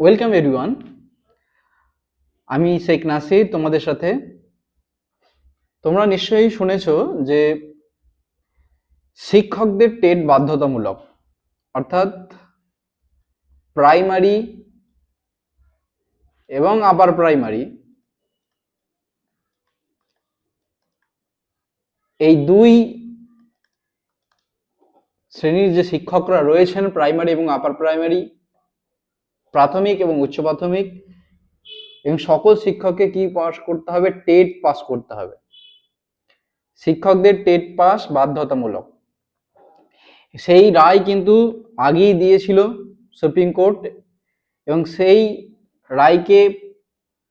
Welcome everyone আমি শেখ নাসির, তোমাদের সাথে। তোমরা নিশ্চয়ই শুনেছ যে শিক্ষকদের টেট বাধ্যতামূলক, অর্থাৎ প্রাইমারি এবং আপার প্রাইমারি। এই দুই শ্রেণির যে শিক্ষকরা রয়েছেন, প্রাইমারি এবং আপার প্রাইমারি প্রাথমিক এবং উচ্চ প্রাথমিক এবং সকল শিক্ষককে কি পাস করতে হবে? টেট পাস করতে হবে। শিক্ষকদের টেট পাস বাধ্যতামূলক। সেই রায় কিন্তু আগেই দিয়েছিল সুপ্রিম কোর্ট এবং সেই রায়কে,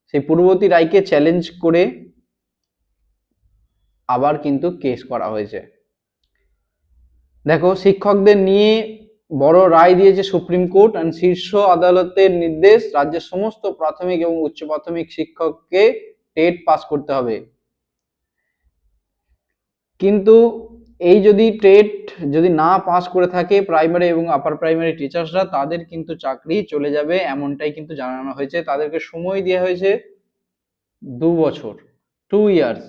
সেই পূর্ববর্তী রায়কে চ্যালেঞ্জ করে আবার কিন্তু কেস করা হয়েছে। দেখো, শিক্ষকদের নিয়ে বড় রায় দিয়েছে সুপ্রিম কোর্ট অ্যান্ড শীর্ষ আদালতের নির্দেশ রাজ্যের সমস্ত প্রাথমিক এবং উচ্চ প্রাথমিক শিক্ষককে টেট পাস করতে হবে। কিন্তু এই যদি টেট যদি না পাস করে থাকে প্রাইমারি এবং আপার প্রাইমারি টিচার্সরা, তাদের কিন্তু চাকরি চলে যাবে এমনটাই কিন্তু জানানো হয়েছে। তাদেরকে সময় দেওয়া হয়েছে দু বছর টু ইয়ার্স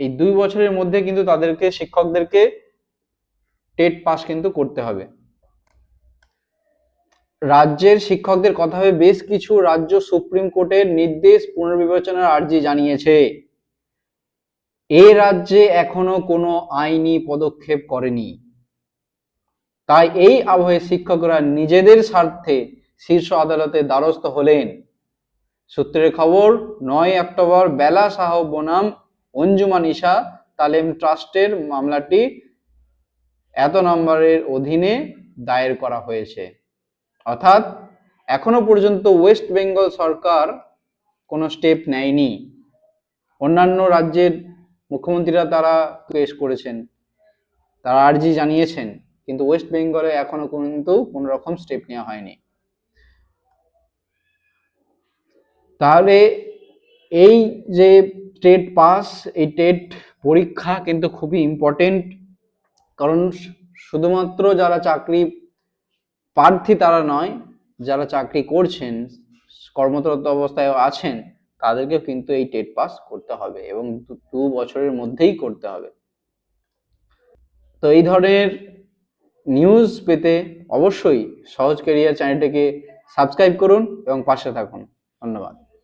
এই দুই বছরের মধ্যে কিন্তু তাদেরকে, শিক্ষকদেরকে টেট পাস কিন্তু করতে হবে। রাজ্যের শিক্ষকদের কথা হয়ে বেশ কিছু রাজ্য সুপ্রিম কোর্টের নির্দেশ পুনর্বিবেচনার আর্জি জানিয়েছে। এ রাজ্যে এখনও কোনো আইনি পদক্ষেপ করেনি। তাই এই আবহে শিক্ষকরা নিজেদের স্বার্থে শীর্ষ আদালতে দ্বারস্থ হলেন। সূত্রের খবর, নয় অক্টোবর বেলা শাহ বনাম অঞ্জুমান ইশা তালেম ট্রাস্টের মামলাটি এত নম্বরের অধীনে দায়ের করা হয়েছে। অর্থাৎ এখনও পর্যন্ত ওয়েস্ট বেঙ্গল সরকার কোনো স্টেপ নেয়নি। অন্যান্য রাজ্যের মুখ্যমন্ত্রীরা তারা পেশ করেছেন, তারা আর্জি জানিয়েছেন, কিন্তু ওয়েস্ট বেঙ্গলে এখনও কিন্তু কোনো রকম স্টেপ নেওয়া হয়নি। তাহলে এই যে টেট পাস, এই টেট পরীক্ষা কিন্তু খুবই ইম্পর্টেন্ট কারণ শুধুমাত্র যারা চাকরি প্রার্থী তারা নয়, যারা চাকরি করছেন, কর্মরত অবস্থায় আছেন, তাদেরকেও কিন্তু এই টেট পাস করতে হবে এবং দু বছরের মধ্যেই করতে হবে। তো এই ধরনের নিউজ পেতে অবশ্যই সহজ ক্যারিয়ার চ্যানেলটিকে সাবস্ক্রাইব করুন এবং পাশে থাকুন। ধন্যবাদ।